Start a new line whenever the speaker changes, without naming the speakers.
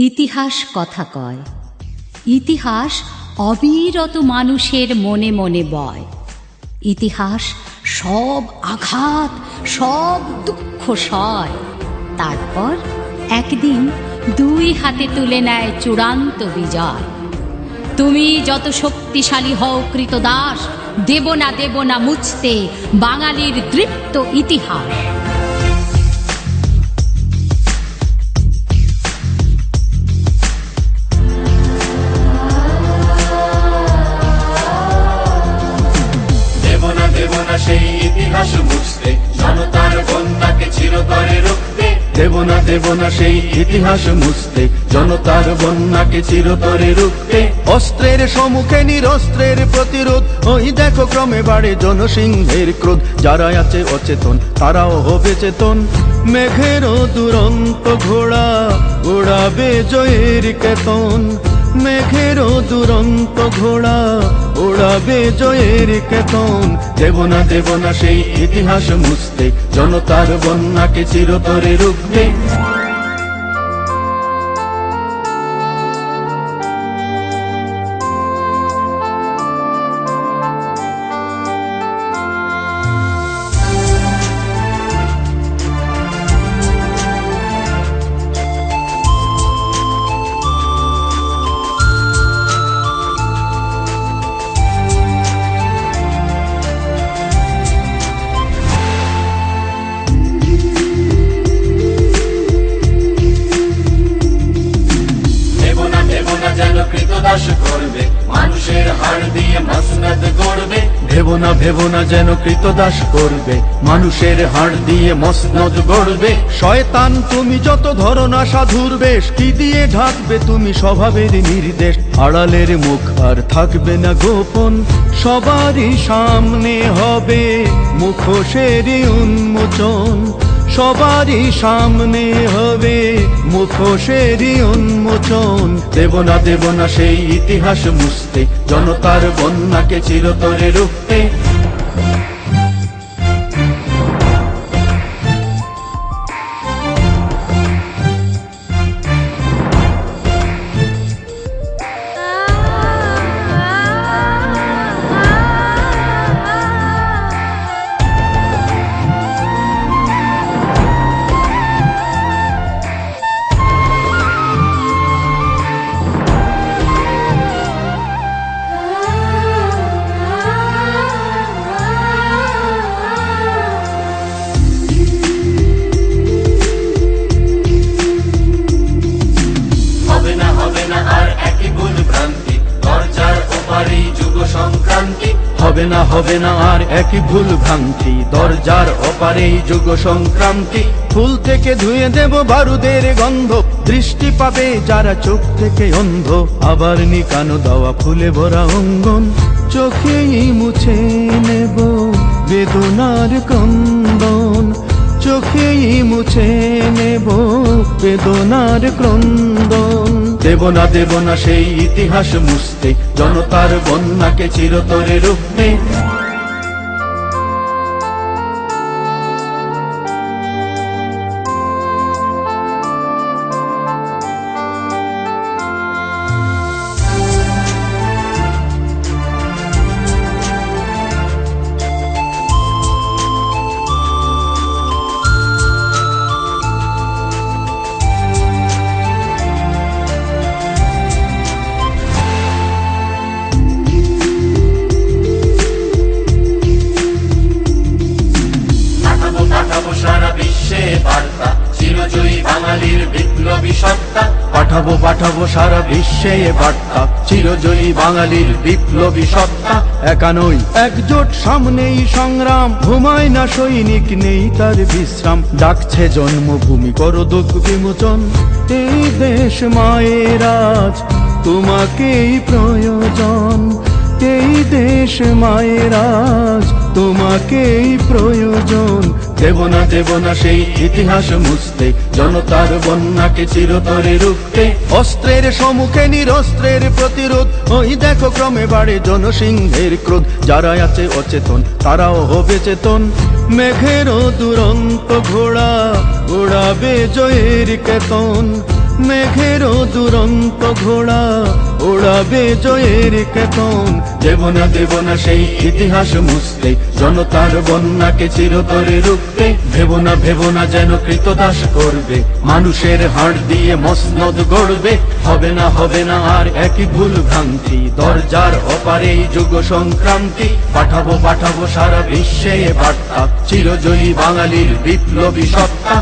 ইতিহাস কথা কয়। ইতিহাস অবিরত মানুষের মনে মনে বয়। ইতিহাস সব আঘাত, সব দুঃখ সয়। তারপর একদিন দুই হাতে তুলে নেয় চূড়ান্ত বিজয়। তুমি যত শক্তিশালী হও কৃতদাস, দেব না দেব না মুছতে বাঙালির দৃপ্ত ইতিহাস।
দেব না দেব না সেই ইতিহাস মুছতে। জনতার বন্যাকে চিরতরে রুখতে।
অস্ত্রের সম্মুখে নিরস্ত্রের প্রতিরোধ। ওই দেখো ক্রমে বাড়ে জনসিংহের ক্রোধ। যারা আছে অচেতন, তারাও হবে চেতন। মেঘেরও দুরন্ত ঘোড়া ওড়াবে জয়ের কেতন। মেঘেরও দুরন্ত ঘোড়া ওড়াবে জয়ের কেতন।
দেব না দেব না সেই ইতিহাস মুছতে, জনতার বন্যাকে চিরতরে রুখতে। যেন করবে, মানুষের হাড় দিয়ে
ভেব না ভেব না যেন কৃতদাস করবে, মানুষের হাড় দিয়ে মসনদ গড়বে। শয়তান, তুমি যত সাধুর বেশ, কি দিয়ে ঢাকবে তুমি স্বভাবের নির্দেশ? আড়ালের মুখ আর থাকবে না গোপন, সবারই সামনে হবে মুখোশেরই উন্মোচন। সবারই সামনে হবে মুখোশেরই উন্মোচন।
দেব না দেব না সেই ইতিহাস মুছতে, জনতার বন্যাকে চিরতরে রুখতে। হবে না হবে না, আর একই ভুল ভ্রান্তি। দরজার
অপারেই যুগ সংক্রান্তি। ফুল থেকে ধুয়ে দেব বারুদের গন্ধ। দৃষ্টি পাবে যারা চোখ থেকে অন্ধ। আবার নিকানো দেওয়া ফুলে ভরা অঙ্গন। চোখেই মুছে নেব বেদনার ক্রন্দন। চোখেই মুছে নেব বেদনার ক্রন্দন।
দেব না দেব না সেই ইতিহাস মুছতে জনতার বন্যাকে চিরতরে রুখতে সত্তা।
পাঠাবো পাঠাবো সারা বিশ্বে এ বার্তা। চিরজয়ী বাঙালির বিপ্লবী সত্তা। একা নই একজোট, সামনেই সংগ্রাম। ঘুমায় না সৈনিক, নেই তার বিশ্রাম। ডাকছে জন্মভূমি করদক বিমোচন। এই দেশ মায়ের তোমাকেই প্রয়োজন। এই দেশ মায়ের আজ, তোমাকেই প্রয়োজন।
দেব না দেব না সেই ইতিহাস মুছতে, জনতার বন্যাকে চিরতরে রুখতে।
অস্ত্রের সম্মুখে নিরস্ত্রের প্রতিরোধ, ওই দেখো ক্রমে বাড়ে জনসিংহের ক্রোধ। যারা আছে অচেতন, তারাও হবে চেতন। মেঘেরও দুরন্ত ঘোড়া ওড়াবে জয়ের কেতন। মেঘেরও দুরন্ত ঘোড়া ওড়াবে জয়ের কেতন।
দেব না দেব না সেই ইতিহাস মুছতে, জনতার বন্যাকে চিরতরে রুখতে ভেব না ভেব না যেন কৃতদাস করবে, মানুষের হাড় দিয়ে মসনদ গড়বে,
হবে না হবে না আর একই ভুল ভ্রান্তি, দরজার অপারে যুগ সংক্রান্তি, পাঠাবো পাঠাবো সারা বিশ্বে বার্তা, চিরজয়ী বাঙালির বিপ্লবী সত্তা।